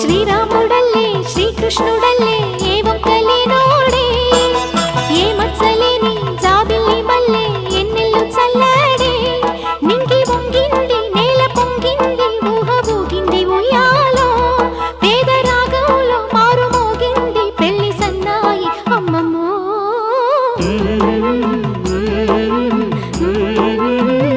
శ్రీరాముడల్లే శ్రీకృష్ణుడల్లే ఏ ఒక్కలే నోడే. ఏ మత్సలేని జాబిల్లి మల్లే ఎన్నెల్లు చల్లాడే. నింగి వంగింది నేల పొంగింది ఊహ ఊగింది ఉయ్యాలో. పేద రాగంలో మారు పెళ్ళి సన్నాయి అమ్మమ్మో.